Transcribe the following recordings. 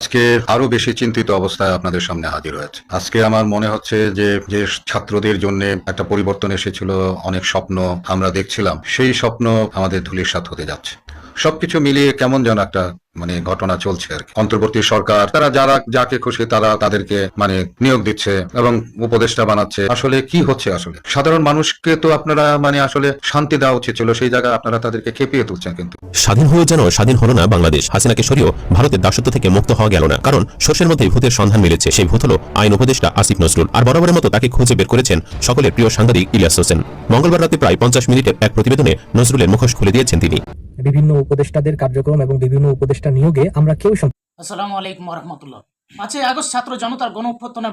আজকে আরও বেশি চিন্তিত অবস্থায় আপনাদের সামনে হাজির হয়েছে। আজকে আমার মনে হচ্ছে যে যে ছাত্রদের জন্য একটা পরিবর্তন এসেছিল, অনেক স্বপ্ন আমরা দেখছিলাম। সেই স্বপ্ন আমাদের ধুলির সাথ হতে যাচ্ছে। সবকিছু মিলিয়ে কেমন যেন একটা মানে ঘটনা চলছে আর কি। অন্তর্বর্তী সরকার, তারা যারা যাকে খুশি তারা তাদেরকে মানে নিয়োগ দিচ্ছে এবং উপদেষ্টা বানাচ্ছে। আসলে কি হচ্ছে আসলে? সাধারণ মানুষকে তো আপনারা মানে আসলে শান্তি দেওয়া উচিত ছিল, সেই জায়গায় আপনারা তাদেরকে খেপিয়ে তুলছেন কিন্তু। স্বাধীন হয়েও যেন স্বাধীন হলো না বাংলাদেশ, হাসিনাকে সরিয়েও ভারতের দাসত্ব থেকে মুক্ত হওয়া গেল না। কারণ শোষের মধ্যে ভূতের সন্ধান মিলেছে, সেই ভূত হল আইন উপদেষ্টা আসিফ নজরুল। আর বরাবরের মতো তাকে খুঁজে বের করেছেন সকলের প্রিয় সাংবাদিক ইলিয়াস হোসেন। মঙ্গলবার রাতে প্রায় পঞ্চাশ মিনিটের এক প্রতিবেদনে নজরুলের মুখোশ খুলে দিয়েছেন তিনি। বিভিন্ন উপদেষ্টাদের কার্যক্রম এবং বিভিন্ন উপদেষ্টা নিয়োগে আমরা কেউ আসসালামু আলাইকুম রহমতুল্লাহ পাঁচই আগস্ট ছাত্র জনতার গণ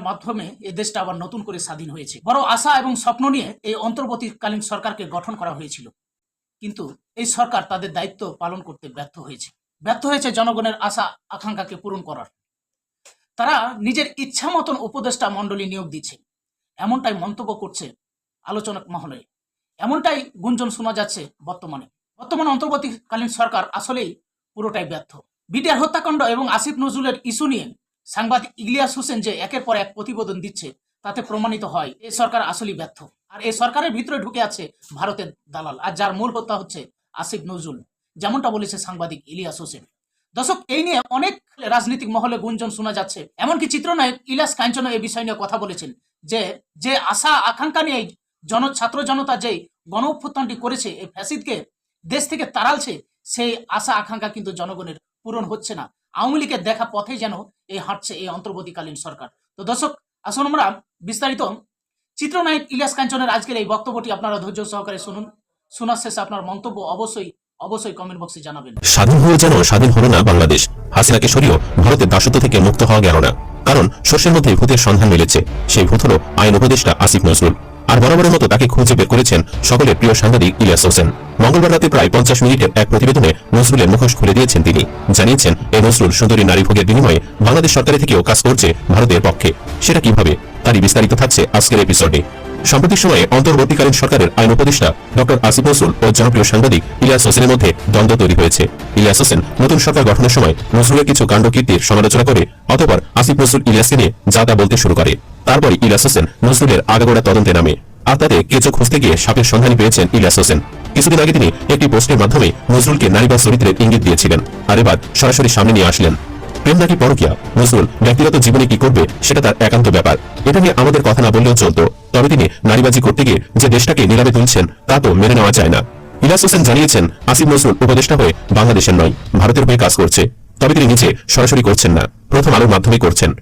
মাধ্যমে এই দেশটা আবার নতুন করে স্বাধীন হয়েছে। বড় আশা এবং স্বপ্ন নিয়ে এই অন্তর্বর্তীকালীন সরকারকে গঠন করা হয়েছিল। কিন্তু এই সরকার তাদের দায়িত্ব পালন করতে ব্যর্থ হয়েছে। ব্যর্থ হয়েছে জনগণের আশা, আকাঙ্ক্ষাকে পূরণ করার। তারা নিজের ইচ্ছা মতন উপদেষ্টা মণ্ডলী নিয়োগ দিচ্ছে। এমনটাই মন্তব্য করছে আলোচনা মহলে। এমনটাই গুঞ্জন শোনা যাচ্ছে বর্তমানে। বর্তমানে অন্তর্বর্তীকালীন সরকার আসলেই পুরোটাই ব্যর্থ। বিডিআর হত্যাকাণ্ড এবং আসিফ নজরুলের ইস্যু নিয়ে সাংবাদিক ইলিয়াস হোসেন যে একের পর এক প্রতিবেদন দিচ্ছে, তাতে প্রমাণিত হয় এই সরকার আসলেই ব্যর্থ। আর এই সরকারের ভিতরে ঢুকে আছে ভারতের দালাল, আর যার মূল হত্যা হচ্ছে আসিফ নজরুল, যেমনটা বলেছে সাংবাদিক ইলিয়াস হোসেন। দর্শক, এই নিয়ে অনেক রাজনৈতিক মহলে গুঞ্জন শোনা যাচ্ছে। এমনকি চিত্রনায়ক ইলিয়াস কাঞ্চন এই বিষয় নিয়ে কথা বলেছেন যে যে আশা আকাঙ্ক্ষা নিয়ে জন, ছাত্র জনতা যে গণ করেছে, এই ফ্যাসিদকে দেশ থেকে তাড়ালছে, সেই আশা, আকাঙ্ক্ষা কিন্তু জনগণের পূরণ হচ্ছে না। আওয়ামী লীগের দেখা পথে যেন এই হাঁটছে এই অন্তর্বর্তীকালীন সরকার। তো দর্শক, আসুন আমরা বিস্তারিত। চিত্রনায়ক ইলিয়াস কাঞ্চনের আজকের এই বক্তব্যটি আপনারা ধৈর্য সহকারে শুনুন। শোনার শেষে আপনার মন্তব্য অবশ্যই অবশ্যই কমেন্ট বক্সে জানাবেন। স্বাধীন হয়েও যেন স্বাধীন হলো না বাংলাদেশ, হাসিনাকে সরিয়েও ভারতের দাসত্ব থেকে মুক্ত হওয়া গেল না। কারণ শস্যের মধ্যে ভূতের সন্ধান মিলেছে, সেই ভূত হল আইন উপদেষ্টা আসিফ নজরুল। আর বরাবরের মতো তাকে খুঁজে বের করেছেন সকলের প্রিয় সাংবাদিক ইলিয়াস হোসেন। মঙ্গলবার রাতে প্রায় পঞ্চাশ মিনিটের এক প্রতিবেদনে নজরুলের মুখোশ খুলে দিয়েছেন তিনি। জানিয়েছেন এই নজরুল সুন্দরী নারী ভোগের বিনিময়ে বাংলাদেশ সরকারের থেকেও কাজ করছে ভারতের পক্ষে। সেটা কীভাবে? তারই বিস্তারিত থাকছে আজকের এপিসোডে সাম্প্রতিক সময়ে অন্তর্বর্তীকালীন সরকারের আইন উপদেষ্টা ডক্টর আসিফ নজরুল ও জনপ্রিয় সাংবাদিক ইলিয়াস হোসেনের মধ্যে দ্বন্দ্ব তৈরি হয়েছে। ইলিয়াস হোসেন নতুন সরকার গঠনের সময় নজরুলের কিছু কাণ্ডকীর্তির সমালোচনা করে, অতপর আসিফ নজরুল ইলিয়াসকে নিয়ে যা তা বলতে শুরু করে। তারপর ইলিয়াস হোসেন নজরুলের আগাগোড়া তদন্তে নামে। আর তাতে কেঁচো খুঁজতে গিয়ে সাপের সন্ধানী পেয়েছেন ইলিয়াস হোসেন। কিছুদিন আগে তিনি একটি পোস্টের মাধ্যমে নজরুলকে নারীবাদ চরিত্রের ইঙ্গিত দিয়েছিলেন। আর এবার সরাসরি সামনে নিয়ে আসলেন। প্রেম নাকি পরকিয়া? নজরুল ব্যক্তিগত জীবনে কি করবে সেটা তার একান্ত ব্যাপার। এটা নিয়ে আমাদের কথা না বললেও চলতো। তবে তিনি নারীবাজি করতে গিয়ে যে দেশটাকে নিলামে তুলছেন, তা তো মেনে নেওয়া যায় না। ইলাস হোসেন জানিয়েছেন, আসিফ নজরুল উপদেষ্টা হয়ে বাংলাদেশের নয়, ভারতের হয়ে কাজ করছে। তবে তিনি নিচে সরাসরি করছেন না। প্রথম আলোর মাধ্যমে করছেন।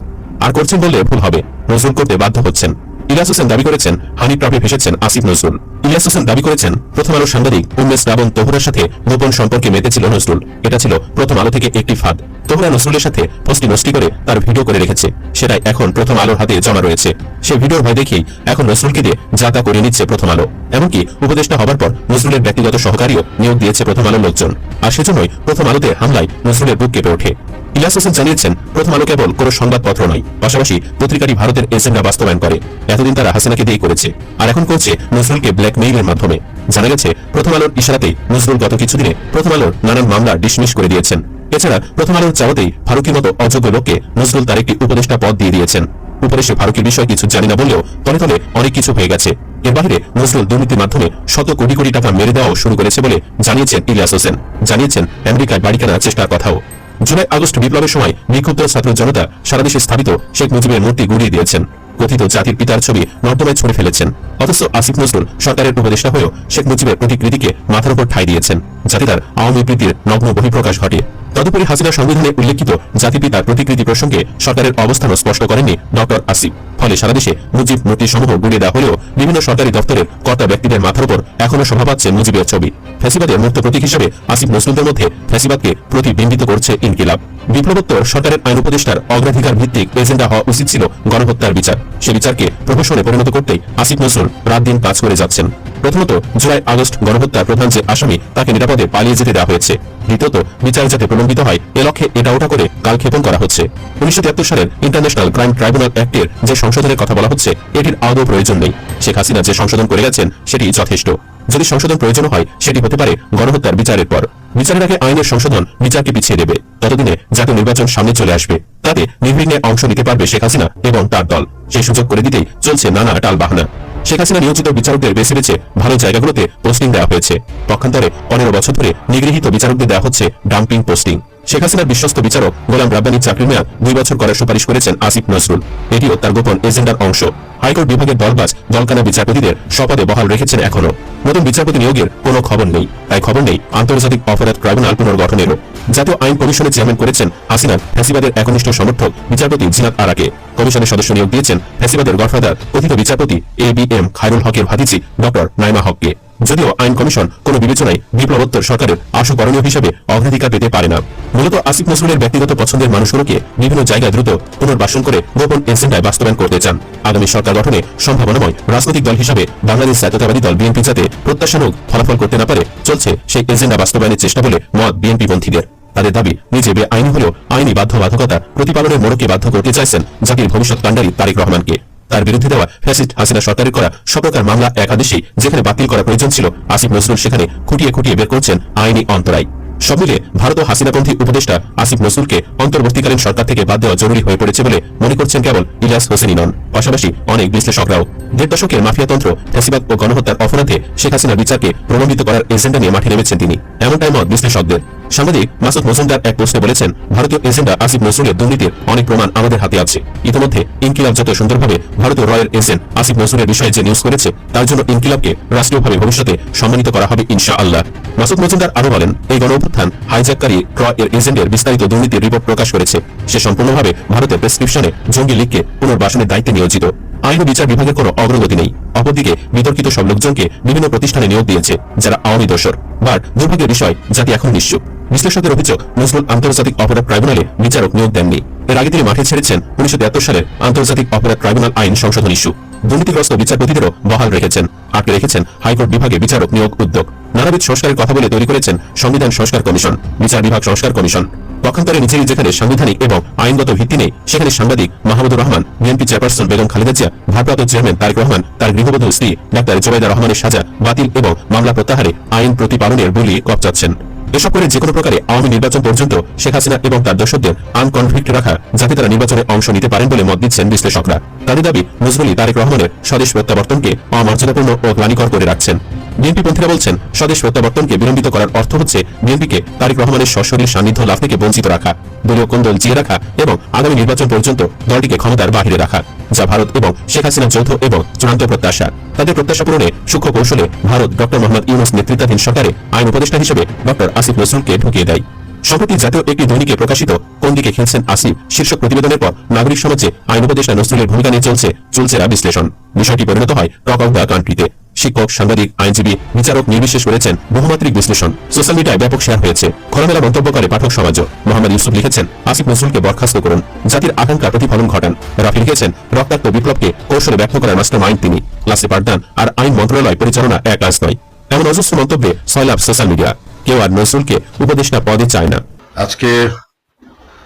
আর করছেন বললে ভুল হবে। নজরুল করতে বাধ্য হচ্ছেন। ইলিয়াস হোসেন দাবি করেছেন হানি ট্রাপে ফেসেছেন আসিফ নজরুল। ইলিয়াস হোসেন দাবি করেছেন, প্রথম আলোর সাংবাদিক উমেশ রাবণ তোহরার সাথে গোপন সম্পর্কে মেতেছিল নজরুল। এটা ছিল প্রথম আলো থেকে একটি ফাঁদ। তোহরা নজরুলের সাথে পোস্টি নষ্টি করে তার ভিডিও করে রেখেছে। সেটাই এখন প্রথম আলোর হাতে জমা রয়েছে। সে ভিডিওর ভয় দেখেই এখন নজরুলকে দিয়ে যা তা করে নিচ্ছে প্রথম আলো। এমনকি উপদেষ্টা হবার পর নজরুলের ব্যক্তিগত সহকারীও নিয়োগ দিয়েছে প্রথম আলোর লোকজন। আর সেজন্যই প্রথম আলোতে হামলায় নজরুলের বুক কেঁপে ওঠে। ইলিয়াস হোসেন জানিয়েছেন, প্রথম আলো কেবল কোনো সংবাদপত্র নয়, পাশাপাশি পত্রিকাটি ভারতের এজেন্ডা বাস্তবায়ন করে। এতদিন তারা হাসিনাকে দিয়েই করেছে, আর এখন করছে নজরুলকে ব্ল্যাকমেইলের মাধ্যমে। জানা গেছে, প্রথম আলোর ইশারাতেই নজরুল গত কিছুদিনে প্রথম আলোর নানান মামলা ডিসমিস করে দিয়েছেন। এছাড়া প্রথম আলোর চাওয়াতেই ফারুকির মতো অযোগ্য লোককে নজরুল তার একটি উপদেষ্টা পদ দিয়ে দিয়েছেন। উপরে সে ফারুকের বিষয়ে কিছু জানি না বললেও তলে তলে অনেক কিছু হয়ে গেছে। এর বাইরে নজরুল দুর্নীতির মাধ্যমে শত কোটি কোটি টাকা মেরে দেওয়াও শুরু করেছে বলে জানিয়েছেন ইলিয়াস হোসেন। জানিয়েছেন আমেরিকায় বাড়ি কেনার চেষ্টার কথাও। জুলাই আগস্ট বিপ্লবের সময় নিক্ষুব্ধ ছাত্র জনতা সারা দেশে স্থাপিত শেখ মুজিবের মূর্তি গুড়িয়ে দিয়েছেন। কথিত জাতির পিতার ছবি নর্দমায় ছড়ে ফেলেছেন। অথচ আসিফ নজরুল সরকারের উপদেষ্টা হয়েও শেখ মুজিবের প্রতিকৃতিকে মাথার উপর ঠাই দিয়েছেন জাতিদার আওয়ামী প্রীতির নগ্ন বহিঃপ্রকাশ ঘটে। তদুপরি হাসিনা সংবিধানে উল্লেখিত জাতিপিতার প্রতিকৃতি প্রসঙ্গে সরকারের অবস্থানও স্পষ্ট করেননি ডক্টর আসিফ। ফলে সারা দেশে মুজিব মূর্তি সমূহ গুড়িয়ে দেওয়া হলেও বিভিন্ন সরকারি দপ্তরের কর্তা ব্যক্তিদের মাথার উপর এখনও শোভা পাচ্ছে মুজিবের ছবি। ফ্যাসিবাদের মুক্ত প্রতীক হিসেবে আসিফ নজরুলদের মধ্যে ফ্যাসিবাদকে প্রতিবিম্বিত করছে ইনকিলাব। বিপ্লবোত্তর সরকারের আইন উপদেষ্টার অগ্রাধিকার ভিত্তিক এজেন্ডা হওয়া উচিত ছিল গণহত্যার বিচার। সে বিচারকে প্রহসনে পরিণত করতেই আসিফ নজরুল রাত দিন কাজ করে যাচ্ছেন। প্রথমত জুলাই, আগস্ট গণহত্যার প্রধান যে আসামি, তাকে নিরাপদে পালিয়ে যেতে দেওয়া হয়েছে। দ্বিতীয়ত, বিচার যাতে প্রলম্বিত হয়, এ লক্ষ্যে এটা ওটা করে কালক্ষেপণ করা হচ্ছে। উনিশশো তিয়াত্তর সালের ইন্টারন্যাশনাল ক্রাইম ট্রাইব্যুনাল অ্যাক্টের যে সংশোধনের কথা বলা হচ্ছে, এটির আদৌ প্রয়োজন নেই। শেখ হাসিনা যে সংশোধন করে গেছেন, সেটি যথেষ্ট। যদি সংশোধন প্রয়োজন হয়, সেটি হতে পারে গণহত্যার বিচারের পর। বিচারের আগে আইনের সংশোধন বিচারকে পিছিয়ে দেবে। ততদিনে জাতীয় নির্বাচন সামনে চলে আসবে, তাতে নির্বিঘ্নে অংশ নিতে পারবে শেখ হাসিনা এবং তার দল। সেই সুযোগ করে দিতেই চলছে নানা টাল বাহানা। শেখ হাসিনা নিয়োজিত বিচারকদের বেছে বেছে ভালো জায়গাগুলোতে পোস্টিং দেওয়া হয়েছে। পক্ষান্তরে পনেরো বছর ধরে নিগৃহীত বিচারকদের দেওয়া হচ্ছে ডাম্পিং পোস্টিং। শেখ হাসিনার বিশ্বস্ত বিচারক গোলাম রাব্বানির চাকরির মেয়াদ দুই বছর করার সুপারিশ করেছেন আসিফ নজরুল। এটিও তার গোপন এজেন্ডার অংশ। হাইকোর্ট বিভাগের দলবাজ দলকানা বিচারপতিদের শপথে বহাল রেখেছেন এখনও। নতুন বিচারপতি নিয়োগের কোনো খবর নেই। তাই খবর নেই আন্তর্জাতিক অপরাধ ট্রাইব্যুনাল পুনর্গঠনেরও। জাতীয় আইন কমিশনের চেয়ারম্যান করেছেন হাসিনার ফ্যাসিবাদের একনিষ্ঠ সমর্থক বিচারপতি জিনাত আরাকে। কমিশনের সদস্য নিয়োগ দিয়েছেন ফ্যাসিবাদের গডফাদার কথিত বিচারপতি এ বি এম খায়রুল হকের ভাতিজি ডক্টর নাইমা হককে। যদিও আইন কমিশন কোনো বিবেচনায় বিপ্লবোত্তর সরকারের আশু করণীয় হিসেবে অগ্রাধিকার পেতে পারে না। মূলত আসিফ নজরুলের ব্যক্তিগত পছন্দের মানুষগুলোকে বিভিন্ন জায়গায় দ্রুত পুনর্বাসন করে গোপন এজেন্ডায় বাস্তবায়ন করতে চান। আগামী সরকার গঠনে সম্ভাবনাময় রাজনৈতিক দল হিসাবে বাংলাদেশ জাতীয়তাবাদী দল বিএনপি যাতে প্রত্যাশানুক ফলাফল করতে না পারে, চলছে সেই এজেন্ডা বাস্তবায়নের চেষ্টা বলে মত বিএনপি পন্থীদের। তাদের দাবি নিজে বেআইনি হলেও আইনি বাধ্যবাধকতা প্রতিপালনের মোড়কে বাধ্য করতে চাইছেন জাতির ভবিষ্যৎ কাণ্ডারি তারেক রহমানকে। তার বিরুদ্ধে দেওয়া ফ্যাসিস্ট হাসিনা সরকারের করা সপ্রকার মামলা একাদেশেই যেখানে বাতিল করা প্রয়োজন ছিল, আসিফ নজরুল সেখানে খুঁটিয়ে খুঁটিয়ে বের করছেন আইনি অন্তরায়। সব মিলে ভারত ও হাসিনাপন্থী উপদেষ্টা আসিফ নজরুলকে অন্তর্বর্তীকালীন সরকার থেকে বাদ দেওয়া জরুরি হয়ে পড়েছে বলে মনে করছেন কেবল ইলিয়াস হোসেনই নন। পাশাপাশি অনেক বিশ্লেষকরাও। দেড় দশকের মাফিয়াতন্ত্র ফ্যাসিবাদ ও গণহত্যার অপরাধে শেখ হাসিনার বিচারকে প্রলম্বিত করার এজেন্ডা নিয়ে মাঠে নেমেছেন তিনি। এমনটাই মত বিশ্লেষকদের। সাংবাদিক মাসুদ মজুমদার এক পোস্টে বলেছেন, ভারতীয় এজেন্ডা আসিফ নজরুলের দুর্নীতির অনেক প্রমাণ আমাদের হাতে আছে। ইতিমধ্যে ইনকিলাব যত সুন্দরভাবে ভারতীয় রয়্যাল এজেন্ট আসিফ নজরুলের বিষয়ে যে নিউজ করেছে, তার জন্য ইনকিলাবকে রাষ্ট্রীয়ভাবে ভবিষ্যতে সম্মানিত করা হবে ইনশা আল্লাহ মাসুদ মজুমদার আরও বলেন, এই গণ অভ্যুত্থান হাইজ্যাককারী ক্রয় এর এজেন্টের বিস্তারিত দুর্নীতির রিপোর্ট প্রকাশ করেছে। সে সম্পূর্ণভাবে ভারতের প্রেসক্রিপশনে জঙ্গি লীগকে পুনর্বাসনের দায়িত্বে নিয়োজিত। আইন বিচার বিভাগের কোনো অগ্রগতি নেই। অপরদিকে বিতর্কিত সব লোকজনকে বিভিন্ন প্রতিষ্ঠানে নিয়োগ দিয়েছে, যারা আওয়ামী দোষর। বাট দুর্ভাগ্যের বিষয় জাতি এখন নিশ্চুপ। বিশ্লেষকদের অভিযোগ, নজরুল আন্তর্জাতিক অপরাধ ট্রাইব্যুনালে বিচারক নিয়োগ দেননি। এর আগে তিনি মাঠে ছেড়েছেন উনিশশো সালের আন্তর্জাতিক অপরাধ ট্রাইব্যুনাল আইন সংশোধন ইস্যু। দুর্নীতিগ্রস্ত বিচারপতিদেরও বহাল রেখেছেন। আটকে রেখেছেন হাইকোর্ট বিভাগে বিচারক নিয়োগ উদ্যোগ। নানাবিধ সংস্কারের কথা বলে তৈরি করেছেন সংবিধান সংস্কার কমিশন, বিচার বিভাগ সংস্কার কমিশন। পক্ষান্তরে নিজেরই যেখানে সাংবিধানিক এবং আইনগত ভিত্তি নেই, সেখানে সাংবাদিক মাহমুদুর রহমান, বিএনপি চেয়ারপারসন বেগম খালেদা জিয়া, ভারপ্রাপ্ত চেয়ারম্যান তারেক রহমান, তার গৃহবধূ স্ত্রী ডাক্তার জোবাইদা রহমানের সাজা বাতিল এবং মামলা প্রত্যাহারে আইন প্রতিপালনের বলি কপচাচ্ছেন। এসব করে যে কোনো প্রকারে আওয়ামী নির্বাচন পর্যন্ত শেখ হাসিনা এবং তার দর্শকদের আনকনভিক্ট রাখা যাতে তারা নির্বাচনে অংশ নিতে পারেন বলে মত দিচ্ছেন বিশ্লেষকরা। তাদের দাবি, নজরুলি তারেক রহমানের স্বদেশ প্রত্যাবর্তনকে অমর্যাদাপূর্ণ ও গ্লানিকর করে রাখছেন। বিএনপি পন্থীরা বলছেন, স্বদেশ প্রত্যাবর্তনকে বিলম্বিত করার অর্থ হচ্ছে বিএনপিকে তারিক রহমানের সশরীর সান্নিধ্য লাভ থেকে বঞ্চিত রাখা, দলীয় কোন্দল জিয়ে রাখা এবং আগামী নির্বাচন পর্যন্ত দলটিকে ক্ষমতার বাহিরে রাখা, যা ভারত এবং শেখ হাসিনা যৌথ এবং চূড়ান্ত প্রত্যাশা। তাদের প্রত্যাশা পূরণে সূক্ষ্ম কৌশলে ভারত ডক্টর মোহাম্মদ ইউনুস নেতৃত্বাধীন সরকারে আইন উপদেষ্টা হিসেবে ডক্টর আসিফ নজরুলকে ঢুকিয়ে দেয়। সম্প্রতি জাতীয় একটি দৈনিকে প্রকাশিত, কোন দিকে খেলছেন আসিফ শীর্ষক প্রতিবেদনের পর নাগরিক সমাজে আইন উপদেষ্টা নজরুলের ভূমিকা নিয়ে চলছে চলছে রা বিশ্লেষণ। বিষয়টি পরিণত হয় টক অফ দ্য কান্ট্রিতে। শিক্ষক, সাংবাদিক, আইনজীবী, বিচারক নির্বিশেষ করেছেন বহুমাত্রিক বিশ্লেষণ। সোশ্যাল মিডিয়ায় ব্যাপক শেয়ার হয়েছে। খোলামেলা মন্তব্য করে পাঠক সমাজও। মোহাম্মদ ইউসুফ লিখেছেন, আসিফ নজরুলকে বরখাস্ত করুন। জাতির আকাঙ্ক্ষা প্রতিফলন ঘটান। রাফি লিখেছেন, রক্তাক্ত বিপ্লবকে কৌশলে ব্যর্থ করার মাস্টার মাইন্ড তিনি। লাসে পাঠদান আর আইন মন্ত্রণালয় পরিচালনা এক কাজ নয়। এমন অজস্র মন্তব্যে সয়লাভ সোশ্যাল মিডিয়া। কেউ আর নজরুলকে উপদেষ্টা পদে চায় না। আজকে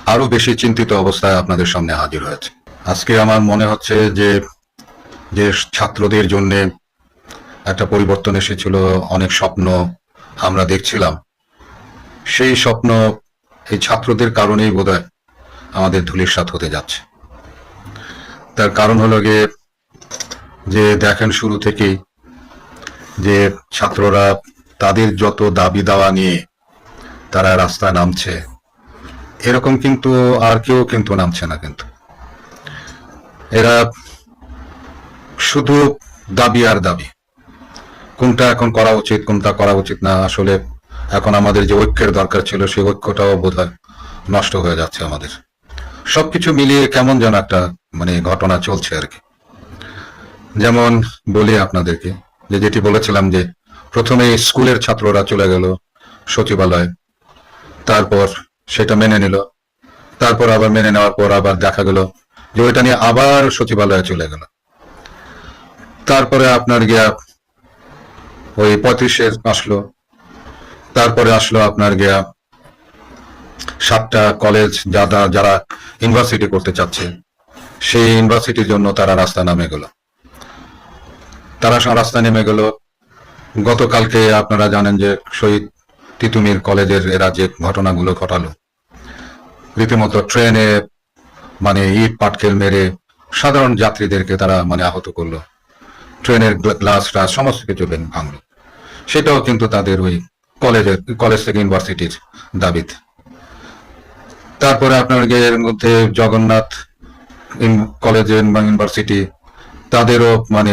আরও বেশি চিন্তিত অবস্থায় আপনাদের সামনে হাজির হয়েছে। আজকে আমার মনে হচ্ছে যে যে ছাত্রদের জন্য একটা পরিবর্তন এসেছিল, অনেক স্বপ্ন আমরা দেখছিলাম। সেই স্বপ্ন এই ছাত্রদের কারণেই বোধহয় আমাদের ধুলিস্বাত হতে যাচ্ছে। তার কারণ হলো গিয়ে যে দেখেন শুরু থেকেই যে ছাত্ররা তাদের যত দাবি দাওয়া নিয়ে তারা রাস্তায় নামছে। এরকম কিন্তু আর কেউ কিন্তু নামছে না কিন্তু। এরা শুধু দাবি আর দাবি। কোনটা এখন করা উচিত, কোনটা করা উচিত না, আসলে এখন আমাদের যে ঐক্যের দরকার ছিল, সেই ঐক্যটাও বোধহয় নষ্ট হয়ে যাচ্ছে আমাদের। সবকিছু মিলিয়ে কেমন যেন একটা মানে ঘটনা চলছে আর কি। যেমন বলি আপনাদেরকে, যে যেটি বলেছিলাম যে প্রথমে স্কুলের ছাত্ররা চলে গেল সচিবালয়। তারপর সেটা মেনে নিল। তারপর আবার মেনে নেওয়ার পর আবার দেখা গেল যে ওইটা নিয়ে আবার সচিবালয়ে চলে গেল। তারপরে আপনার গিয়া ওই পঁয়ত্রিশে আসলো। তারপরে আসলো আপনার গিয়া সাতটা কলেজ যারা যারা ইউনিভার্সিটি করতে চাচ্ছে, সেই ইউনিভার্সিটির জন্য তারা রাস্তা নামে গেল। তারা রাস্তা নেমে গেল। গতকালকে আপনারা জানেন যে শহীদ তিতুমির কলেজের এরা যে ঘটনাগুলো ঘটালো। রীতিমতো ট্রেনে মানে ইট পাটকেল মেরে সাধারণ যাত্রীদেরকে তারা মানে আহত করল। ট্রেনের গ্লাস টাস সমস্ত কিছু ভেঙে ভাঙলো। সেটাও কিন্তু তাদের ওই কলেজের কলেজ থেকে ইউনিভার্সিটির দাবিতে। তারপরে আপনার এর মধ্যে জগন্নাথ কলেজ ইউনিভার্সিটি, তাদেরও মানে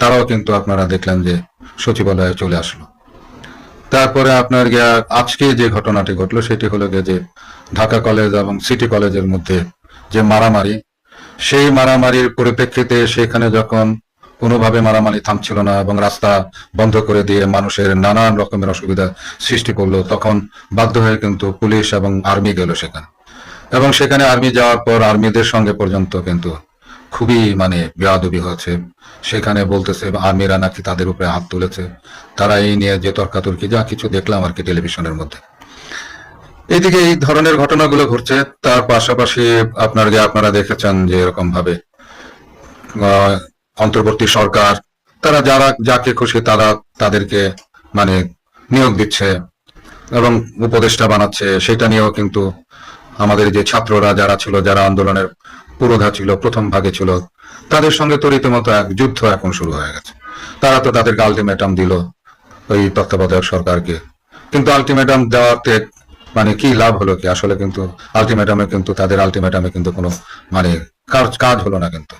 তারাও কিন্তু আপনারা দেখলেন যে সচিবালয়ে চলে আসলো। তারপরে আপনার গিয়া আজকে যে ঘটনাটি ঘটলো, সেটি হলো গিয়ে যে ঢাকা কলেজ এবং সিটি কলেজের মধ্যে যে মারামারি, সেই মারামারির পরিপ্রেক্ষিতে সেখানে যখন কোনোভাবে মারামারি থামছিল না এবং রাস্তা বন্ধ করে দিয়ে মানুষের নানান রকমের অসুবিধা সৃষ্টি করল, তখন বাধ্য হয়ে কিন্তু পুলিশ এবং আর্মি গেল সেখানে। এবং সেখানে আর্মি যাওয়ার পর আর্মিদের সঙ্গে পর্যন্ত কিন্তু খুবই মানে বেয়াদবি হয়েছে। সেখানে বলতেছে আর্মিরা নাকি তাদের উপরে হাত তুলেছে। তারা এই নিয়ে যে তর্কাতর্কি, যা কিছু দেখলাম আর কি টেলিভিশনের মধ্যে। এদিকে এই ধরনের ঘটনাগুলো ঘটছে। তার পাশাপাশি আপনার যে আপনারা দেখেছেন যে এরকম ভাবে অন্তর্বর্তী সরকার, তারা যারা যাকে খুশি তারা তাদেরকে মানে নিয়োগ দিচ্ছে এবং উপদেষ্টা বানাচ্ছে। সেটা নিয়েও কিন্তু আমাদের যে ছাত্ররা যারা ছিল, যারা আন্দোলনের পুরোধা ছিল, প্রথম ভাগে ছিল। তাদের সঙ্গে তো রীতিমতো এক যুদ্ধ এখন শুরু হয়ে গেছে। তারা তো তাদেরকে আলটিমেটাম দিল, ওই তত্ত্বাবধায়ক সরকারকে। কিন্তু আলটিমেটাম দেওয়াতে মানে কি লাভ হলো কি? আসলে কিন্তু আলটিমেটামে কিন্তু, তাদের আলটিমেটামে কিন্তু কোনো মানে কাজ কাজ হলো না কিন্তু।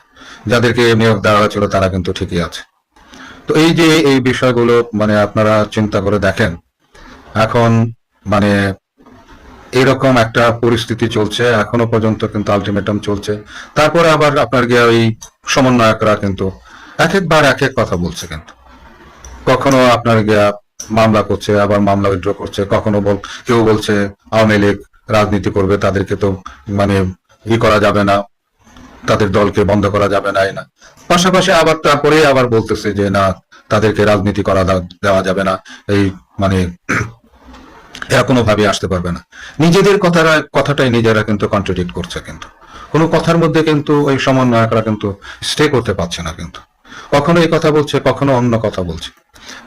যাদেরকে নিয়োগ দেওয়া হয়েছিল, তারা কিন্তু ঠিকই আছে। তো এই যে এই বিষয়গুলো মানে আপনারা চিন্তা করে দেখেন, এখন মানে এরকম একটা পরিস্থিতি চলছে, এখনও পর্যন্ত কিন্তু আলটিমেটাম চলছে। তারপরে আবার আপনার গিয়ে ওই সমন্বয়করা কিন্তু এক একবার এক এক কথা বলছে কিন্তু। কখনো আপনার গিয়া মামলা করছে, আবার মামলা উইথড্র করছে, কখনো বল, কেউ বলছে আওয়ামী লীগ রাজনীতি করবে, তাদেরকে তো মানে ই করা যাবে না, তাদের দলকে বন্ধ করা যাবে না না। পাশাপাশি আবার তারপরে আবার বলতেছে যে না, তাদেরকে রাজনীতি করা দেওয়া যাবে না, এই মানে এরা কোনোভাবে আসতে পারবে না। নিজেদের কথারা, কথাটাই নিজেরা কিন্তু কন্ট্রাডিক্ট করছে কিন্তু। কোনো কথার মধ্যে কিন্তু ওই সমন্বয়করা কিন্তু স্টে করতে পারছে না কিন্তু। কখনো এই কথা বলছে, কখনো অন্য কথা বলছে।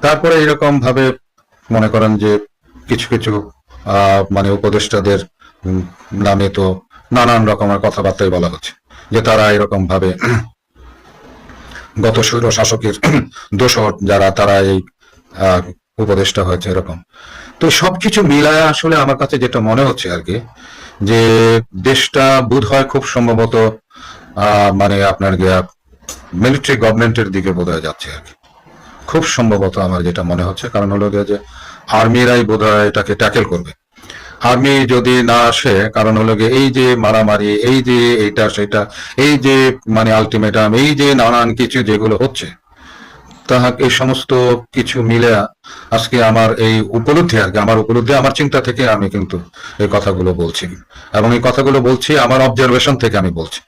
তারপরে এরকম ভাবে মনে করেন যে কিছু কিছু মানে উপদেষ্টাদের নামে তো নানান রকমের কথাবার্তাই বলা হচ্ছে, যে তারা এরকম ভাবে গত স্বৈর শাসকের দোষর যারা, তারা এই উপদেষ্টা হয়েছে এরকম। তো সবকিছু মিলায় আসলে আমার কাছে যেটা মনে হচ্ছে আর কি, যে দেশটা বোধ হয় খুব সম্ভবত মানে আপনার মিলিটারি গভর্নমেন্টের দিকে বোধ হয় যাচ্ছে আর কি। খুব সম্ভবত আমার যেটা মনে হচ্ছে, কারণ হলো যে আর্মিরাই বোধ হয় এটাকে ট্যাকেল করবে। আর্মি যদি না আসে, কারণ হলো গিয়ে এই যে মারামারি, এই যে এইটা, সেটা, এই যে মানে আলটিমেটাম এই যে নানান কিছু যেগুলো হচ্ছে তাহা এই সমস্ত কিছু মিলে আজকে আমার এই উপলব্ধি আর কি, আমার উপলব্ধি, আমার চিন্তা থেকে আমি কিন্তু এই কথাগুলো বলছি। এবং এই কথাগুলো বলছি আমার অবজারভেশন থেকে আমি বলছি।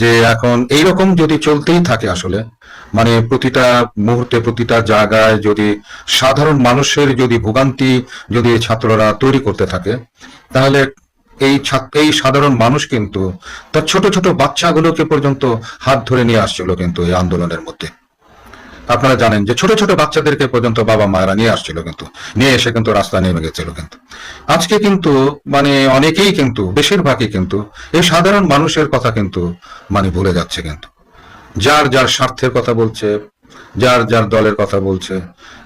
যে এখন এইরকম যদি চলতেই থাকে আসলে মানে প্রতিটা মুহূর্তে, প্রতিটা জায়গায় যদি সাধারণ মানুষের যদি ভোগান্তি যদি ছাত্ররা তৈরি করতে থাকে, তাহলে এই এই সাধারণ মানুষ কিন্তু তার ছোট ছোট বাচ্চাগুলোকে পর্যন্ত হাত ধরে নিয়ে আসছিল কিন্তু এই আন্দোলনের মধ্যে। আপনারা জানেন যে ছোট ছোট বাচ্চাদেরকে পর্যন্ত বাবা মায়েরা নিয়ে আসছিল কিন্তু। নিয়ে এসে কিন্তু রাস্তায় নেমে গেছিল কিন্তু। আজকে কিন্তু মানে অনেকেই কিন্তু, বেশিরভাগই কিন্তু, এই সাধারণ মানুষের কথা কিন্তু মানে ভুলে যাচ্ছে কিন্তু। যার যার স্বার্থের কথা বলছে, যার যার দলের কথা বলছে,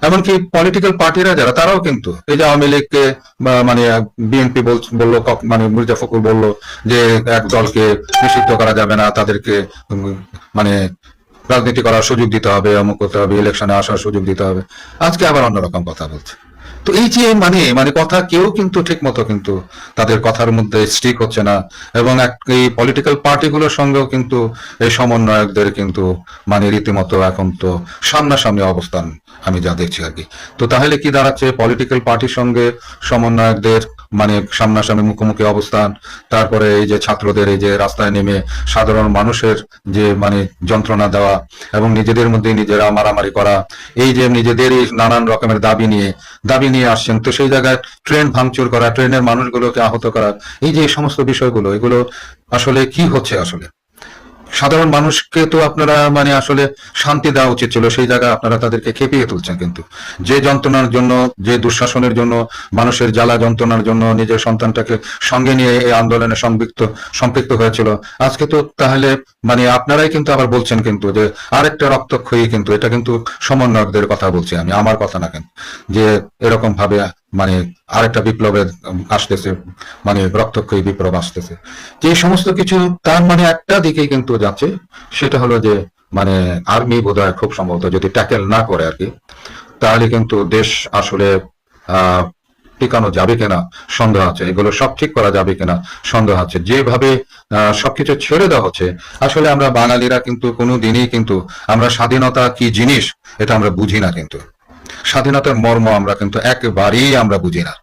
এমনকি পলিটিক্যাল পার্টিরা যারা, তারাও কিন্তু, এই যে আওয়ামী লীগকে মানে বিএনপি বলল মানে মির্জা ফখরুল বলল যে এক দলকে নিষিদ্ধ করা যাবে না, তাদেরকে মানে রাজনীতি করার সুযোগ দিতে হবে, অমুক করতে হবে, ইলেকশনে আসার সুযোগ দিতে হবে। আজকে আবার অন্যরকম কথা বলছে। তো এই যে মানে মানে কথা কেউ কিন্তু ঠিক মতো কিন্তু তাদের কথার মধ্যে স্টিক হচ্ছে না এবং এই পলিটিক্যাল পার্টিগুলোর সঙ্গেও কিন্তু এই সমন্বয়কদের কিন্তু মানে রীতিমতো এখন তো সামনাসামনি অবস্থান আমি যা দেখছি আর কি। তো তাহলে কি দাঁড়াচ্ছে? পলিটিক্যাল পার্টির সঙ্গে সমন্বয়কদের মানে সামনাসামনি মুখোমুখি অবস্থান, তারপরে এই যে ছাত্রদের এই যে রাস্তায় নেমে সাধারণ মানুষের যে মানে যন্ত্রণা দেওয়া এবং নিজেদের মধ্যে নিজেরা মারামারি করা, এই যে নিজেদেরই নানান রকমের দাবি নিয়ে দাবি নিয়ে আসছেন, তো সেই জায়গায় ট্রেন ভাঙচুর করা, ট্রেনের মানুষগুলোকে আহত করা, এই যে সমস্ত বিষয়গুলো, এগুলো আসলে কি হচ্ছে আসলে? সাধারণ মানুষকে তো আপনারা মানে আসলে শান্তি দেওয়া উচিত ছিল, সেই জায়গায় আপনারা তাদেরকে খেপিয়ে তুলছেন কিন্তু। যে যন্ত্রণার জন্য, যে দুঃশাসনের জন্য, মানুষের জ্বালা যন্ত্রণার জন্য নিজের সন্তানটাকে সঙ্গে নিয়ে এই আন্দোলনে সংযুক্ত সম্পৃক্ত হয়েছিল। আজকে তো তাহলে মানে আপনারাই কিন্তু আবার বলছেন কিন্তু যে আরেকটা রক্তক্ষয়ী কিন্তু, এটা কিন্তু সমন্বয়কদের কথা বলছি আমি, আমার কথা না কিন্তু, যে এরকম ভাবে মানে আরেকটা বিপ্লবের আসতেছে মানে রক্তক্ষয়ী বিপ্লব আসতেছে। যে সমস্ত কিছু তার মানে একটা দিকেই কিন্তু যাচ্ছে, সেটা হলো যে মানে আর্মি বোধহয় খুব সম্ভবত যদি ট্যাকেল না করে আর কি, তাহলে কিন্তু দেশ আসলে টিকানো যাবে কিনা সন্দেহ আছে। এগুলো সব ঠিক করা যাবে কিনা সন্দেহ আছে। যেভাবে সবকিছু ছেড়ে দেওয়া হচ্ছে, আসলে আমরা বাঙালিরা কিন্তু কোনো দিনই কিন্তু আমরা স্বাধীনতা কি জিনিস, এটা আমরা বুঝি না কিন্তু। স্বাধীনতার মর্ম আমরা কিন্তু একেবারেই আমরা বুঝি না।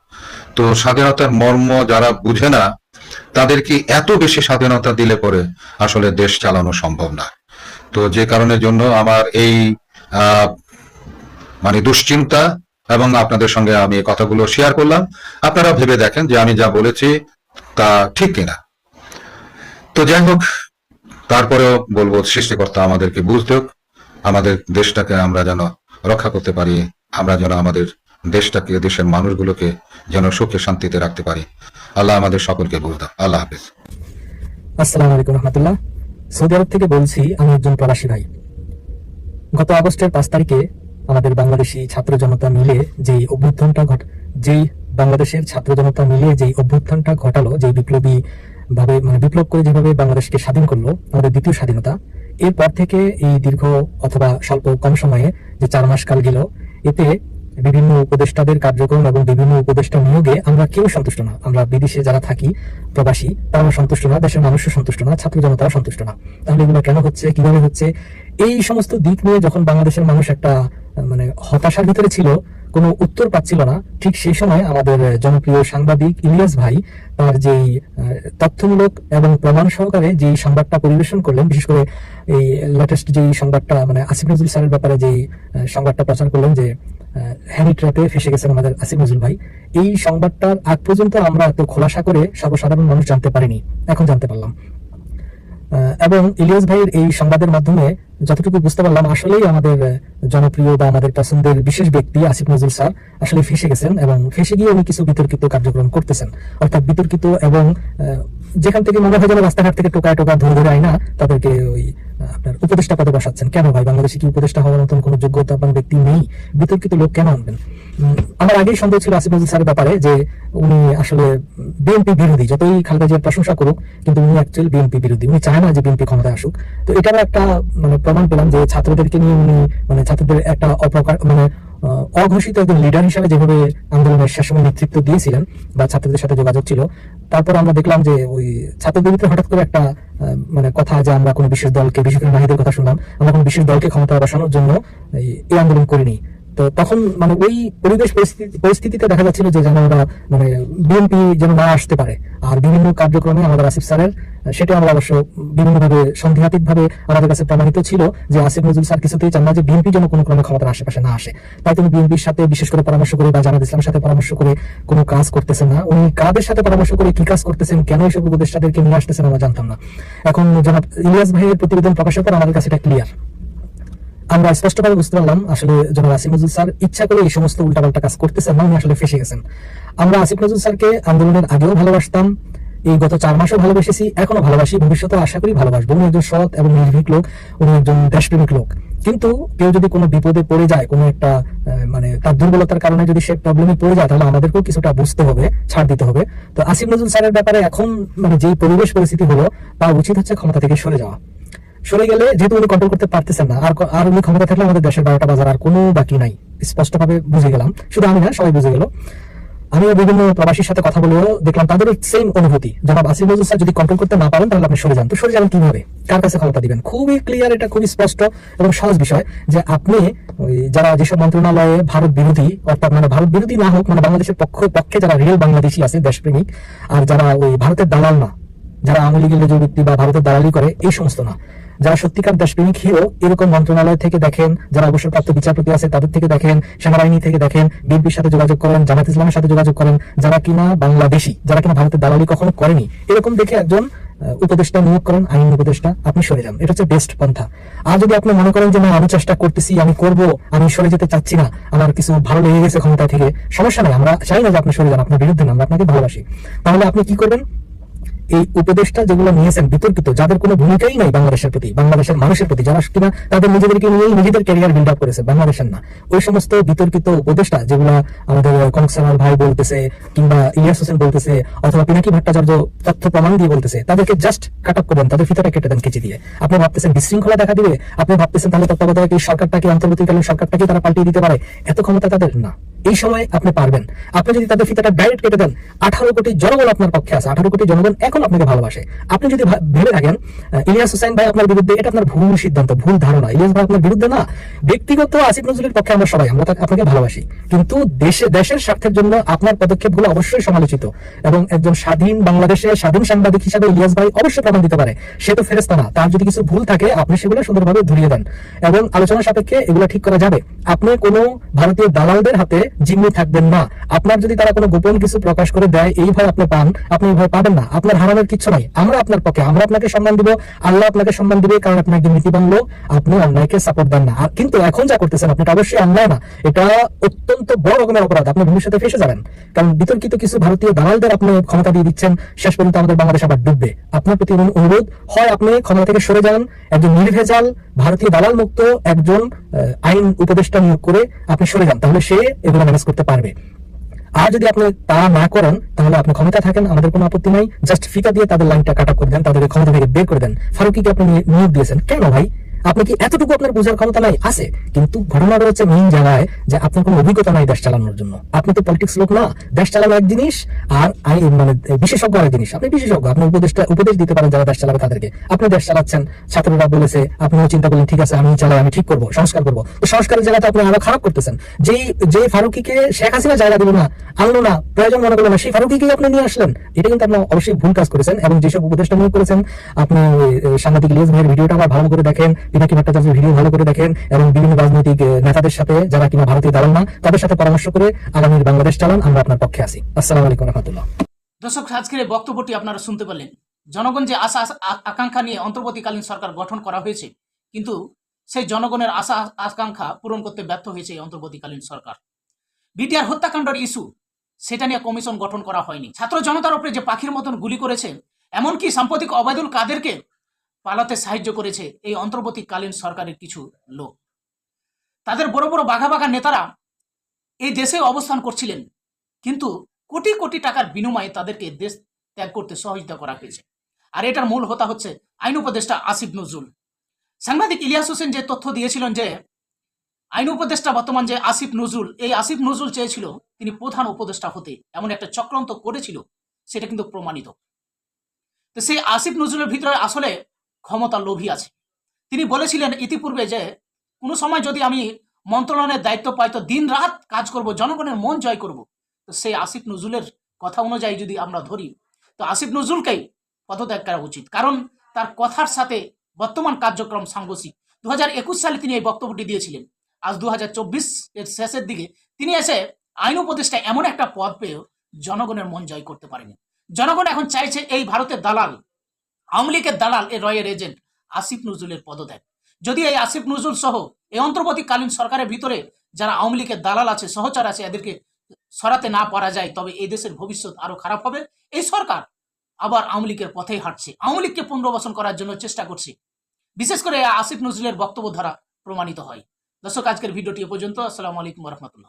তো স্বাধীনতার মর্ম যারা বুঝে না তাদেরকে এত বেশি স্বাধীনতা দিলে পরে আসলে দেশ চালানো সম্ভব না? তো যে কারণের জন্য আমার এই মানে দুশ্চিন্তা এবং আপনাদের সঙ্গে আমি কথাগুলো শেয়ার করলাম। আপনারা ভেবে দেখেন যে আমি যা বলেছি তা ঠিক কিনা। তো যাই হোক, তারপরেও বলব সৃষ্টিকর্তা আমাদেরকে বুঝতে হোক, আমাদের দেশটাকে আমরা যেন রক্ষা করতে পারি আমরা যেন আমাদের দেশটাকে, দেশের মানুষগুলোকে যেন সুখে শান্তিতে রাখতে পারি। আল্লাহ আমাদের সকলকে বুঝ দাও। আল্লাহ হাফিজ। আসসালামু আলাইকুম রহমতুল্লাহ। সৌদি আরব থেকে বলছি, আমি একজন প্রবাসী ভাই। গত আগস্টের পাঁচ তারিখে আমাদের বাংলাদেশি ছাত্র জনতা মিলে যেই অভ্যুত্থানটা ঘট, যেই বাংলাদেশের ছাত্র জনতা মিলে যেই অভ্যুত্থানটা ঘটালো, যেই বিপ্লবী ভাবে মানে বিপ্লব করে যেভাবে বাংলাদেশকে স্বাধীন করল, আমাদের দ্বিতীয় স্বাধীনতা, এরপর থেকে এই দীর্ঘ অথবা স্বল্প কম সময়ে যে চার মাস কাল গেল এতে বিভিন্ন উপদেষ্টাদের কার্যক্রম এবং বিভিন্ন উপদেষ্টা নিয়োগে আমরা কেউ সন্তুষ্ট না। আমরা বিদেশে যারা থাকি, প্রবাসী তারা সন্তুষ্ট না, দেশের মানুষও সন্তুষ্ট না, ছাত্র জনতারা সন্তুষ্ট না। তাহলে এগুলো কেন হচ্ছে? কীভাবে হচ্ছে? এই সমস্ত দিক নিয়ে যখন বাংলাদেশের মানুষ একটা মানে হতাশার ভিতরে ছিল, কোনো উত্তর পাচ্ছিল না, ঠিক সেই সময় আমাদের জনপ্রিয় সাংবাদিক ইলিয়াস ভাই তার যেই তথ্যমূলক এবং প্রমাণ সহকারে যেই সংবাদটা পরিবেশন করলেন, বিশেষ করে এই লেটেস্ট যেই সংবাদটা মানে আসিফ নজরুল স্যারের ব্যাপারে যেই সংবাদটা প্রচার করলেন যে হ্যারি ট্র্যাপে ফেসে গেছেন আমাদের আসিফ নজরুল ভাই, এই সংবাদটার আগ পর্যন্ত আমরা এত খোলাসা করে সর্বসাধারণ মানুষ জানতে পারিনি, এখন জানতে পারলাম। এবং ইলিয়াস ভাইয়ের এই সংবাদের মাধ্যমে যতটুকু বুঝতে পারলাম, আসলেই আমাদের জনপ্রিয় বা আমাদের পছন্দের বিশেষ ব্যক্তি আসিফ নজরুল স্যার আসলে ফেসে গেছেন এবং ফেসে গিয়ে উনি কিছু বিতর্কিত কার্যক্রম করতেছেন। অর্থাৎ বিতর্কিত এবং যেখান থেকে মনে হয় যেন রাস্তাঘাট থেকে টোকায় টোকা ধরে ধরে আইনা তাদেরকে ওই আপনার উপদেষ্টা পদে বসাচ্ছেন। কেন ভাই? বাংলাদেশে কি উপদেষ্টা হওয়ার মতন কোনো যোগ্যতাবান ব্যক্তি নেই? বিতর্কিত লোক কেন আনবেন? আমার আগেই সন্দেহ ছিল আসিফ নজরুল স্যারের ব্যাপারে যে উনি আসলে বিএনপি বিরোধী, যতই খালেদা জিয়ার প্রশংসা করুক, কিন্তু উনি অ্যাকচুয়ালি বিএনপি বিরোধী। উনি চায় না যে বিএনপি ক্ষমতায় আসুক। তো এটারও একটা মানে প্রমাণ পেলাম যে ছাত্রদেরকে নিয়ে উনি মানে ছাত্রদের একটা অপ্রকার মানে অঘোষিত একজন লিডার হিসেবে যেভাবে আন্দোলনের শেষ সময় নেতৃত্ব দিয়েছিলেন বা ছাত্রদের সাথে যোগাযোগ ছিল, তারপর আমরা দেখলাম যে ওই ছাত্রদের ভিতরে হঠাৎ করে একটা মানে কথা যে আমরা কোনো বিশেষ দলকে, বিশেষ করে নাহিদের কথা শুনলাম, আমরা কোনো বিশেষ দলকে ক্ষমতা বসানোর জন্য এই- আন্দোলন করিনি। তো তখন মানে ওই পরিবেশ পরিস্থিতি, পরিস্থিতিতে দেখা যাচ্ছিল যে যেন ওরা মানে বিএনপি যেন না আসতে পারে। আর বিভিন্ন কার্যক্রমে আমাদের আসিফ স্যারের সেটা আমরা অবশ্য বিভিন্নভাবে সন্দেহাতীত ভাবে আমাদের কাছে প্রমাণিত ছিল যে আসিফ নজরুল স্যার কিছুতেই চান না যে বিএনপি যেন কোনো ক্রমে ক্ষমতার আশেপাশে না আসে। তাই তিনি বিএনপির সাথে বিশেষ করে পরামর্শ করে বা জামাত ইসলামের সাথে পরামর্শ করে কোনো কাজ করতেছেন না। উনি কাদের সাথে পরামর্শ করে কি কাজ করতেছেন, কেন এইসব উপদেষ্টাদেরকে নিয়ে আসতেছেন আমরা জানতাম না। এখন জনাব ইলিয়াস ভাইয়ের প্রতিবেদন প্রকাশের পর আমাদের কাছে এটা ক্লিয়ার আমরা স্পষ্টভাবে বুঝতে পারলাম আসলে জনাব আসিফ নজরুল স্যার ইচ্ছা করে এই সমস্ত উল্টাপাল্টা কাজ করতেছেন না, উনি আসলে ফেসে গেছেন। আমরা আসিফ নজরুল স্যারকে আন্দোলনের আগেও ভালোবাসতাম এই গত চার মাসও ভালোবেসেছি, এখনও ভালোবাসি ভবিষ্যতে আশা করি ভালোবাসবো। উনি একজন সৎ এবং নির্ভীক লোক, উনি একজন দেশপ্রেমিক লোক। কিন্তু কেউ যদি কোনো বিপদে পড়ে যায়, কোনো একটা মানে তার দুর্বলতার কারণে যদি সে প্রবলেমে পড়ে যায়, তাহলে আমাদেরকেও কিছুটা বুঝতে হবে, ছাড় দিতে হবে। তো আসিফ নজরুল স্যারের ব্যাপারে এখন মানে যেই পরিবেশ পরিস্থিতি হলো, তা উচিত হচ্ছে ক্ষমতা থেকে সরে যাওয়া। সরে গেলে যেহেতু উনি কন্ট্রোল করতে পারতেছেন না, আর আর উনি ক্ষমতা থাকলে আমাদের দেশের বারোটা বাজার আর কোনো বাকি নাই। স্পষ্টভাবে বুঝে গেলাম। শুধু আমি না, সবাই বুঝে গেল। আমি বিভিন্ন প্রবাসীর সাথে কথা বলেও দেখলাম তাদেরও সেম অনুভূতি। জনাব আসিফ নজরুল স্যার যদি কন্ট্রোল করতে না পারেন, তাহলে আপনি সরে যান। তো সরে যাবেন কীভাবে? কার কাছে ক্ষমতা দিবেন? খুবই ক্লিয়ার এটা খুবই স্পষ্ট এবং সহজ বিষয় যে আপনি যারা যেসব মন্ত্রণালয়ে ভারত বিরোধী, অর্থাৎ মানে ভারত বিরোধী না হোক মানে বাংলাদেশের পক্ষ, পক্ষে যারা রিয়েল বাংলাদেশি আছে, দেশপ্রেমিক, আর যারা ওই ভারতের দালাল না, যারা আওয়ামী লীগের লেজুর ব্যক্তি বা ভারতের দালালি করে, এই সমস্ত না। যারা সত্যিকার দেশপ্রেমিক হিরো এরকম মন্ত্রণালয় থেকে দেখেন, যারা অবসরপ্রাপ্ত বিচারপতি আছে, তাদের থেকে দেখেন, সেনাবাহিনী থেকে দেখেন, বিএনপির সাথে যোগাযোগ করেন, জামাত ইসলামের সাথে যোগাযোগ করেন, যারা কিনা বাংলাদেশি, যারা কিনা ভারতের দালালি কখনো করেনি। এরকম দেখে একজন উপদেষ্টা নিয়োগ করেন, আইন উপদেষ্টা, আপনি সরে যান। এটা হচ্ছে বেস্ট পন্থা। আর যদি আপনি মনে করেন যে, না, আমি চেষ্টা করতেছি, আমি করব, আমি সরে যেতে চাচ্ছি না, আমার কিছু ভালো লেগে গেছে ক্ষমতা থেকে, সমস্যা নেই, আমরা চাই না যে আপনি সরে যান, আপনার বিরুদ্ধে না, আমরা আপনাকে ভালোবাসি। তাহলে আপনি কি করবেন? এই উপদেশটা যেগুলো নিয়েছেন বিতর্কিত, যাদের কোনো ভূমিকাই নাই বাংলাদেশের প্রতি, বাংলাদেশের মানুষের প্রতি, যারা কিনা তাদের নিজেদেরকে নিয়েই নিজেদের ক্যারিয়ার বিল্ড আপ করেছে, বাংলাদেশের না। ওই সমস্ত বিতর্কিত উপদেশটা যেগুলো আমাদের কনকসানার ভাই বলতেছে কিংবা ইলিয়াস হোসেন বলতেছে অথবা পিনাকি ভট্টাচার্য তথ্য প্রমাণ দিয়ে বলতেছে, তাদেরকে জাস্ট কাট আপ করবেন তাদের ফিতাটা কেটে দেন কেচে দিয়ে। আপনি ভাবতেছেন বিশৃঙ্খলা দেখা দিবে? আপনি ভাবতেছেন তাহলে তত্ত্বাবধায়ক এই সরকারটাকে অন্তর্বর্তীকালীন সরকারটাকে তারা পাল্টিয়ে দিতে পারে? এত ক্ষমতা তাদের না। এই সময় আপনি পারবেন। আপনি যদি তাদের ফিতাটা ডাইরেক্ট কেটে দেন, আঠারো কোটি জনগণ আপনার পক্ষে আছে, আঠারো কোটি জনগণ এখন আপনাকে ভালোবাসে। আপনি যদি ভেবে থাকেন ইলিয়াস হোসেন ভাই আপনার বিরুদ্ধে, এটা আপনার ভুল সিদ্ধান্ত, ভুল ধারণা। ইলিয়াস ভাই আপনার বিরুদ্ধে না, ব্যক্তিগত আসিফ নজরুলের পক্ষে আমরা সবাই, আমরা আপনাকে ভালোবাসি। কিন্তু দেশে দেশের স্বার্থের জন্য আপনার পদক্ষেপগুলো অবশ্যই সমালোচিত। এবং একজন স্বাধীন বাংলাদেশের স্বাধীন সাংবাদিক হিসাবে ইলিয়াস ভাই অবশ্যই প্রমাণ দিতে পারে। সে তো ফেরেস্তা না। তার যদি কিছু ভুল থাকে, আপনি সেগুলো সুন্দরভাবে ধরিয়ে দেন। এবং আলোচনা সাপেক্ষে এগুলো ঠিক করা যাবে। আপনি কোনো ভারতীয় দালালদের হাতে জিম্মি থাকবেন না। আপনার যদি তারা কোনো গোপন কিছু প্রকাশ করে দেয়, এই ভয় আপনি পান, আপনি এই ভয় পাবেন না। আপনার হারানোর কিছু নাই। আমরা আপনার পক্ষে, আমরা আপনাকে সম্মান দিব, আল্লাহ আপনাকে সম্মান দিবে, কারণ আপনি একজন নীতিবান লোক, আপনি অন্যায়কে সাপোর্ট দেন না। কিন্তু এখন যা করতেছেন আপনি অবশ্যই অন্যায় না, এটা অত্যন্ত বড় রকমের অপরাধ, আপনি ভবিষ্যতে ফেসে যাবেন। কারণ বিতর্কিত কিছু ভারতীয় দালালদের আপনি ক্ষমতা দিয়ে দিচ্ছেন, শেষ পর্যন্ত আমাদের বাংলাদেশ আবার ডুববে। আপনার প্রতি অনুরোধ, হয় আপনি ক্ষমতা থেকে সরে যান, একজন নির্ভেজাল, ভারতীয় দালাল মুক্ত, একজন আইন উপদেষ্টা নিয়োগ করে আপনি সরে যান, তাহলে সে এগুলো ম্যানেজ করতে পারবে। আর যদি আপনি তা না করেন, তাহলে আপনি ক্ষমতা থাকেন, আমাদের কোনো আপত্তি নাই। জাস্ট ফিকা দিয়ে তাদের লাইনটা কাটা করে দেন তাদের ক্ষমতা থেকে বের করে দেন। ফারুকিকে আপনি নিয়ে- নিয়োগ দিয়েছেন। কেন ভাই? আপনি কি এতটুকু আপনার বোঝার ক্ষমতা নাই, আছে। কিন্তু ঘটনাটা হচ্ছে মেইন জায়গায় যে আপনার কোনো অভিজ্ঞতা নাই দেশ চালানোর জন্য। আপনি তো পলিটিক্স লোক না, দেশ চালানো এক জিনিস আর আই মানে বিশেষজ্ঞ আরেক জিনিস। আপনি বিশেষজ্ঞ, আপনি উপদেশটা উপদেশ দিতে পারেন যারা দেশ চালাবে তাদেরকে। আপনি দেশ চালাচ্ছেন, ছাত্ররা বলেছে আপনিও চিন্তা করলেন, ঠিক আছে, আমি চালাই, আমি ঠিক করব, সংস্কার করব। তো সংস্কারের জায়গাতে আপনি আরও খারাপ করতেছেন। যেই যে ফারুকিকে শেখ হাসিনা জায়গা দিল না, আনলো না, প্রয়োজন মনে করল না, সেই ফারুকিকে আপনি নিয়ে আসলেন। এটা কিন্তু আপনি অবশ্যই ভুল কাজ করেছেন এবং যেসব উপদেশটা নিয়োগ করেছেন, আপনি সাংবাদিক ইলিয়াস ভাইয়ের ভিডিওটা আবার ভালো করে দেখেন পিনাকি ভট্টাচার্যের ভিডিও ভালো করে দেখেন? এবং বিভিন্ন রাজনৈতিক নেতাদের সাথে, যারা কিনা ভারতীয় দালাল না, তাদের সাথে পরামর্শ করে আগামীর বাংলাদেশ চালান, আমরা আপনার পক্ষে আছি। আসসালামু আলাইকুম রহমতুল্লাহ। দর্শক, আজকের বক্তব্যটি আপনারা শুনতে পেলেন জনগণ যে আশা আকাঙ্ক্ষা নিয়ে অন্তর্বর্তীকালীন সরকার গঠন করা হয়েছে, কিন্তু সেই জনগণের আশা, আকাঙ্ক্ষা পূরণ করতে ব্যর্থ হয়েছে এই অন্তর্বর্তীকালীন সরকার। বিটিআর হত্যাকাণ্ডের ইস্যু, সেটা নিয়ে কমিশন গঠন করা হয়নি। ছাত্র জনতার উপরে যে পাখির মতন গুলি করেছে, এমনকি সাম্প্রতিক অবায়দুল কাদেরকে পালাতে সাহায্য করেছে এই অন্তর্বর্তীকালীন সরকারের কিছু লোক। তাদের বড় বড় বাঘা বাঘা নেতারা এই দেশে অবস্থান করছিলেন, কিন্তু কোটি কোটি টাকার বিনিময়ে তাদেরকে দেশ ত্যাগ করতে সহযোগিতা করা হয়েছে। আর এটার মূল হতা হচ্ছে আইন উপদেষ্টা আসিফ নজরুল। সাংবাদিক ইলিয়াস হোসেন যে তথ্য দিয়েছিলেন যে, আইন উপদেষ্টা বর্তমান যে আসিফ নজরুল, এই আসিফ নজরুল চেয়েছিল তিনি প্রধান উপদেষ্টা হতে, এমন একটা চক্রান্ত করেছিল, সেটা কিন্তু প্রমাণিত। তো সেই আসিফ নজরুলের ভিতরে আসলে ক্ষমতা লোভী আছে। তিনি বলেছিলেন ইতিপূর্বে যে, কোনো সময় যদি আমি মন্ত্রণালয়ের দায়িত্ব পাই, তো দিন রাত কাজ করব, জনগণের মন জয় করব। তো সেই আসিফ নজরুলের কথা অনুযায়ী যদি আমরা ধরি, তো আসিফ নজরুলকেই পদত্যাগ করা উচিত। কারণ তার কথার সাথে বর্তমান কার্যক্রম সাংঘর্ষিক। দু হাজার একুশ সালে তিনি এই বক্তব্যটি দিয়েছিলেন। আজ দু হাজার চব্বিশ এর শেষের দিকে তিনি এসে আইন উপদেষ্টা এমন একটা পদ পেয়েও জনগণের মন জয় করতে পারেনি। জনগণ এখন চাইছে এই ভারতের দালাল আওয়ামী লীগের দালাল এই রয়ের এজেন্ট আসিফ নজরুলের পদত্যাগ। যদি এই আসিফ নজরুল সহ এই অন্তর্বর্তীকালীন সরকারের ভিতরে যারা আওয়ামী লীগের দালাল আছে, সহচর আছে, এদেরকে সরাতে না পারা যায়, তবে এই দেশের ভবিষ্যৎ আরও খারাপ হবে। এই সরকার আবার আওয়ামী লীগের পথেই হাঁটছে। আওয়ামী লীগকে পুনর্বাসন করার জন্য চেষ্টা করছে। বিশেষ করে আসিফ নজরুলের বক্তব্য দ্বারা প্রমাণিত হয়। দর্শক, আজকের ভিডিওটি এ পর্যন্ত। আসসালামু আলাইকুম রহমতুল্লাহ।